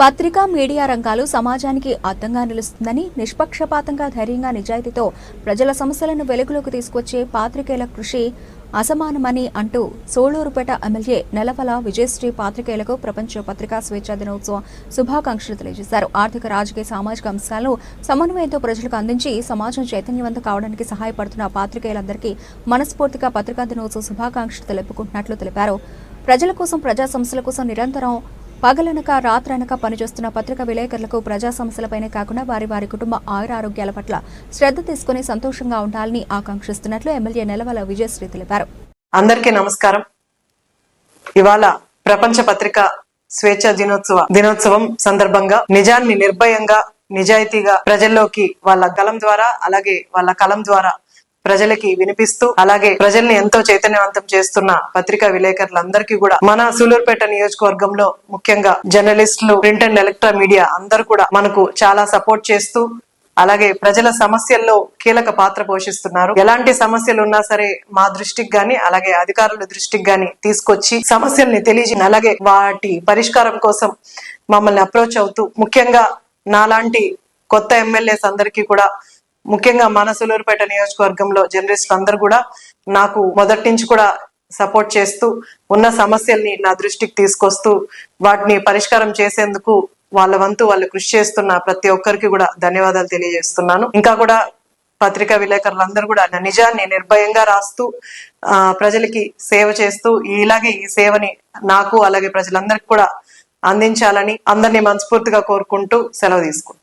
పత్రికా మీడియా రంగాలు సమాజానికి అర్థంగా నిలుస్తుందని నిష్పక్షపాతంగా ధైర్యంగా నిజాయితీతో ప్రజల సమస్యలను వెలుగులోకి తీసుకొచ్చే పాత్రికేయుల కృషి అసమానమని అంటూ సోళూరుపేట ఎమ్మెల్యే నెలవల విజయశ్రీ పాత్రికేయులకు ప్రపంచ పత్రికా స్వేచ్ఛా దినోత్సవ శుభాకాంక్షలు తెలియజేశారు. ఆర్థిక రాజకీయ సామాజిక అంశాలను సమన్వయంతో ప్రజలకు అందించి సమాజం చైతన్యవంతం కావడానికి సహాయపడుతున్న పాత్రికేయులందరికీ మనస్ఫూర్తిగా పత్రికా దినోత్సవ శుభాకాంక్షలు తెలుపుకుంటున్నట్లు తెలిపారు. ప్రజల కోసం ప్రజా సమస్యల కోసం నిరంతరం పగలనక రాత్రనక పనిచేస్తున్న పత్రికా విలేకరులకు ప్రజా సమస్యలపైనే కాకుండా వారి వారి కుటుంబ ఆయురారోగ్యాల పట్ల శ్రద్ధ తీసుకుని సంతోషంగా ఉండాలని ఆకాంక్షిస్తున్నట్లు ఎమ్మెల్యే నెలవల విజయశ్రీ తెలిపారు. అందరికీ నమస్కారం. ఇవాళ ప్రపంచ పత్రిక స్వేచ్ఛ దినోత్సవ దినోత్సవం సందర్భంగా నిజాన్ని నిర్భయంగా నిజాయితీగా ప్రజల్లోకి వాళ్ళ గలం ద్వారా అలాగే వాళ్ళ కలం ద్వారా ప్రజలకి వినిపిస్తూ అలాగే ప్రజల్ని ఎంతో చైతన్యవంతం చేస్తున్న పత్రికా విలేకరులందరికీ కూడా మన సూలూరుపేట నియోజకవర్గంలో ముఖ్యంగా జర్నలిస్టులు ప్రింట్ అండ్ ఎలక్ట్రా మీడియా అందరూ కూడా మనకు చాలా సపోర్ట్ చేస్తూ అలాగే ప్రజల సమస్యల్లో కీలక పాత్ర పోషిస్తున్నారు. ఎలాంటి సమస్యలు ఉన్నా సరే మా దృష్టికి గాని అలాగే అధికారుల దృష్టికి గాని తీసుకొచ్చి సమస్యల్ని తెలియజే అలాగే వాటి పరిష్కారం కోసం మమ్మల్ని అప్రోచ్ అవుతూ ముఖ్యంగా నాలాంటి కొత్త ఎమ్మెల్యేస్ అందరికీ కూడా ముఖ్యంగా మనసులూర్పేట నియోజకవర్గంలో జర్నలిస్టులు అందరూ కూడా నాకు మొదటి నుంచి కూడా సపోర్ట్ చేస్తూ ఉన్న సమస్యల్ని నా దృష్టికి తీసుకొస్తూ వాటిని పరిష్కారం చేసేందుకు వాళ్ళ వంతు వాళ్ళు కృషి చేస్తున్న ప్రతి ఒక్కరికి కూడా ధన్యవాదాలు తెలియజేస్తున్నాను. ఇంకా కూడా పత్రికా విలేకరులందరూ కూడా నా నిజాన్ని నిర్భయంగా రాస్తూ ఆ ప్రజలకి సేవ చేస్తూ ఇలాగే ఈ సేవని నాకు అలాగే ప్రజలందరికీ కూడా అందించాలని అందరినీ మనస్ఫూర్తిగా కోరుకుంటూ సెలవు తీసుకుంటాను